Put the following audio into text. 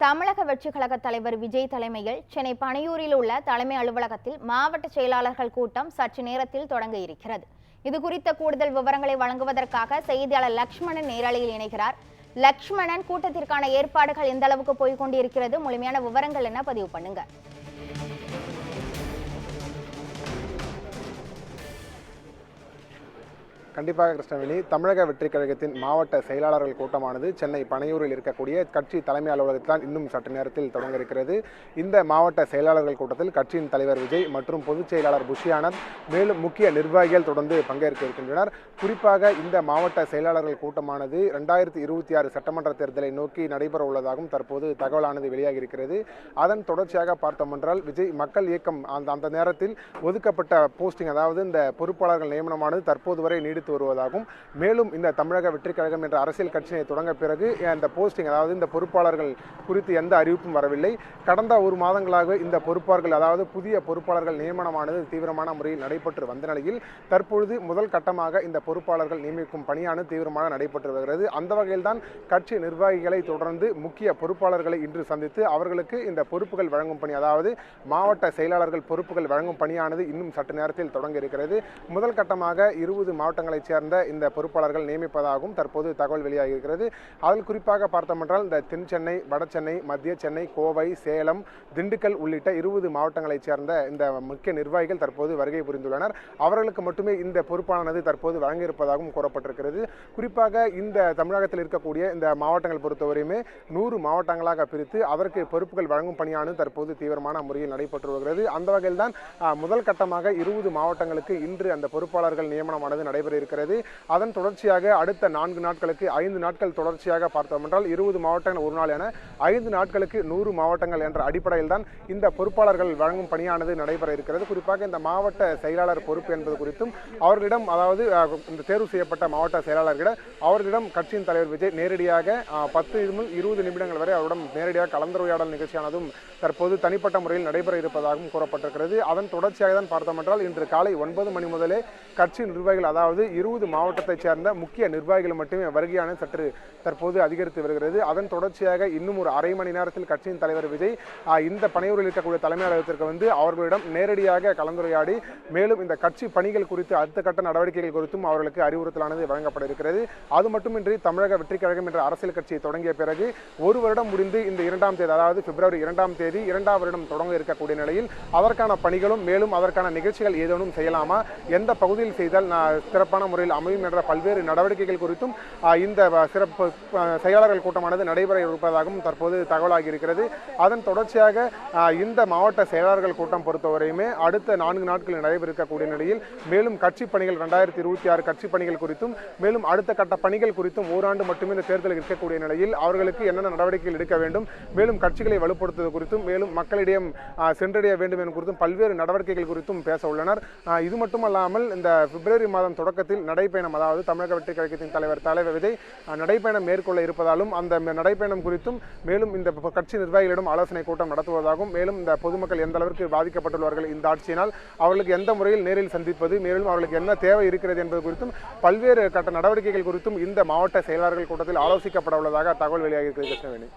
தமிழக வெற்றி கழக தலைவர் விஜய் தலைமையில் சென்னை பனையூரில் உள்ள தலைமை அலுவலகத்தில் மாவட்ட செயலாளர்கள் கூட்டம் சற்று நேரத்தில் தொடங்க இருக்கிறது. இது குறித்த கூடுதல் விவரங்களை வழங்குவதற்காக செய்தியாளர் லக்ஷ்மணன் நேரலையில் இணைகிறார். லக்ஷ்மணன் கூட்டத்திற்கான ஏற்பாடுகள் எந்த அளவுக்கு போய்கொண்டிருக்கிறது முழுமையான விவரங்கள் என்ன? பதிவு பண்ணுங்க. கண்டிப்பாக கிருஷ்ணவேணி. தமிழக வெற்றி கழகத்தின் மாவட்ட செயலாளர்கள் கூட்டமானது சென்னை பனையூரில் இருக்கக்கூடிய கட்சி தலைமை அலுவலகத்தில் இன்னும் சற்று நேரத்தில் தொடங்க இருக்கிறது. இந்த மாவட்ட செயலாளர்கள் கூட்டத்தில் கட்சியின் தலைவர் விஜய் மற்றும் பொதுச் செயலாளர் புஷி ஆனந்த் மேலும் முக்கிய நிர்வாகிகள் தொடர்ந்து பங்கேற்க இருக்கின்றனர். குறிப்பாக இந்த மாவட்ட செயலாளர்கள் கூட்டமானது ரெண்டாயிரத்தி இருபத்தி ஆறு சட்டமன்ற தேர்தலை நோக்கி நடைபெற உள்ளதாகவும் தற்போது தகவலானது வெளியாகி இருக்கிறது அதன் தொடர்ச்சியாக பார்த்தோம் என்றால் விஜய் மக்கள் இயக்கம் அந்த அந்த நேரத்தில் ஒதுக்கப்பட்ட போஸ்டிங் அதாவது இந்த பொறுப்பாளர்கள் நியமனமானது தற்போது வரை நீடித்து வருவதாகவும் மேலும் இந்த தமிழக வெற்றிக் கழகம் என்ற அரசியல் கட்சியை தொடங்க பிறகு இந்த போஸ்டிங் அதாவது இந்த பொறுப்பாளர்கள் குறித்து எந்த அறிவிப்பும் வரவில்லை. கடந்த ஒரு மாதங்களாக இந்த பொறுப்பாளர்கள் அதாவது புதிய பொறுப்பாளர்கள் நியமனமானது தீவிரமான முறையில் நடைபெற்று வந்த நிலையில் தற்பொழுது முதல் கட்டமாக இந்த பொறுப்பாளர்கள் நியமிக்கும் பணியானது தீவிரமாக நடைபெற்று வருகிறது. அந்த வகையில் தான் கட்சி நிர்வாகிகளை தொடர்ந்து முக்கிய பொறுப்பாளர்களை இன்று சந்தித்து அவர்களுக்கு இந்த பொறுப்புகள் வழங்கும் பணி அதாவது மாவட்ட செயலாளர்கள் பொறுப்புகள் வழங்கும் பணியானது இன்னும் சற்று நேரத்தில் தொடங்க இருக்கிறது. முதல் கட்டமாக இருபது மாவட்டங்களை மாவட்டங்களைச் சேர்ந்த இந்த பொறுப்பாளர்கள் நியமிப்பதாகவும் தற்போது தகவல் வெளியாகி இருக்கிறது அதில் குறிப்பாக பார்த்தோம் என்றால் இந்த தென் சென்னை வட சென்னை மத்திய சென்னை கோவை சேலம் திண்டுக்கல் உள்ளிட்ட இருபது மாவட்டங்களைச் சேர்ந்த இந்த முக்கிய நிர்வாகிகள் தற்போது வருகை புரிந்துள்ளனர். அவர்களுக்கு மட்டுமே இந்த பொறுப்பானது தற்போது வழங்கியிருப்பதாகவும் கூறப்பட்டிருக்கிறது. குறிப்பாக இந்த தமிழகத்தில் இருக்கக்கூடிய இந்த மாவட்டங்கள் பொறுத்தவரையுமே நூறு மாவட்டங்களாக பிரித்து அதற்கு பொறுப்புகள் வழங்கும் பணியானது தற்போது தீவிரமான முறையில் நடைபெற்று வருகிறது. அந்த வகையில் தான் முதல் கட்டமாக இருபது மாவட்டங்களுக்கு இன்று அந்த பொறுப்பாளர்கள் நியமனமானது நடைபெற இருக்கிறது. அதன் தொடர்ச்சியாக அடுத்த நான்கு நாட்களுக்கு ஐந்து நாட்கள் தொடர்ச்சியாக பார்த்தோம் என்றால் இருபது மாவட்டங்கள் ஒரு நாள் என ஐந்து நாட்களுக்கு நூறு மாவட்டங்கள் என்ற அடிப்படையில் தான் இந்த பொறுப்பாளர்கள் வழங்கும் பணியானது நடைபெற இருக்கிறது. குறிப்பாக இந்த மாவட்ட செயலாளர் பொறுப்பு என்பது குறித்தும் அவர்களிடம் அதாவது இந்த தேர்வு செய்யப்பட்ட மாவட்ட செயலாளர்களிடம் அவர்களிடம் கட்சியின் தலைவர் விஜய் நேரடியாக பத்து முதல் இருபது நிமிடங்கள் வரை அவரிடம் நேரடியாக கலந்துரையாடல் நிகழ்ச்சியானதும் தற்போது தனிப்பட்ட முறையில் நடைபெற இருப்பதாகவும் கூறப்பட்டிருக்கிறது. அதன் தொடர்ச்சியாக தான் பார்த்தோம் என்றால் இன்று காலை ஒன்பது மணி முதலே கட்சி நிர்வாகிகள் அதாவது இருபது மாவட்டத்தைச் சேர்ந்த முக்கிய நிர்வாகிகள் மட்டுமே வருகையான சற்று தற்போது அதிகரித்து வருகிறது. அதன் தொடர்ச்சியாக இன்னும் ஒரு அரை மணி நேரத்தில் கட்சியின் தலைவர் விஜய் இந்த பனையூரில் இருக்கக்கூடிய தலைமை அலுவலகத்திற்கு வந்து அவர்களிடம் நேரடியாக கலந்துரையாடி மேலும் இந்த கட்சி பணிகள் குறித்து அடுத்த கட்ட நடவடிக்கைகள் குறித்தும் அவர்களுக்கு அறிவுறுத்தலானது வழங்கப்பட இருக்கிறது. அது மட்டுமின்றி தமிழக வெற்றி கழகம் என்ற அரசியல் கட்சியை தொடங்கிய பிறகு ஒரு வருடம் முடிந்து இந்த இரண்டாம் தேதி அதாவது பிப்ரவரி இரண்டாம் தேதி இரண்டாம் வருடம் தொடங்க இருக்கக்கூடிய நிலையில் அதற்கான பணிகளும் மேலும் அதற்கான நிகழ்ச்சிகள் ஏதேனும் செய்யலாமா? எந்த பகுதியில் செய்தால் நான் சிறப்பான முறையில் அமையும் என்ற பல்வேறு நடவடிக்கைகள் குறித்தும் இந்த சிறப்பு செயலாளர்கள் கூட்டமானது நடைபெற இருப்பதாகவும் தற்போது தகவலாகி இருக்கிறது. அதன் தொடர்ச்சியாக இந்த மாவட்ட செயலாளர்கள் கூட்டம் பொறுத்தவரையுமே அடுத்த நான்கு நாட்களில் நடைபெற நிலையில் மேலும் கட்சி பணிகள் ரெண்டாயிரத்தி இருபத்தி ஆறு கட்சி பணிகள் குறித்தும் மேலும் அடுத்த கட்ட பணிகள் குறித்தும் ஓராண்டு மட்டுமே இந்த தேர்தல் இருக்கக்கூடிய நிலையில் அவர்களுக்கு என்னென்ன நடவடிக்கைகள் எடுக்க வேண்டும் மேலும் கட்சிகளை வலுப்படுத்துவது குறித்தும் மேலும் மக்களிடம் சென்றடைய வேண்டும் என்பது குறித்தும் பல்வேறு நடவடிக்கைகள் குறித்தும் பேச உள்ளனர். இது மட்டுமல்லாமல் இந்த பிப்ரவரி மாதம் தொடக்கத்தில் நடைப்பயணம் அதாவது தமிழக வெற்றி கழகத்தின் தலைவர் தலைவர் விஜய் நடைப்பயணம் மேற்கொள்ள இருப்பதாலும் அந்த நடைப்பயணம் குறித்தும் மேலும் இந்த கட்சி நிர்வாகிகளிடம் ஆலோசனை கூட்டம் நடத்துவதாகவும் மேலும் இந்த பொதுமக்கள் எந்த அளவிற்கு பாதிக்கப்பட்டுள்ளார்கள் இந்த ஆட்சியினால் அவர்களுக்கு எந்த முறையில் நேரில் சந்திப்பது மேலும் அவர்களுக்கு என்ன தேவை இருக்கிறது என்பது குறித்தும் பல்வேறு கட்ட நடவடிக்கைகள் குறித்தும் இந்த மாவட்ட செயலாளர்கள் கூட்டத்தில் ஆலோசிக்கப்பட உள்ளதாக தகவல் வெளியாகி இருக்கிறது கிருஷ்ணவேணி.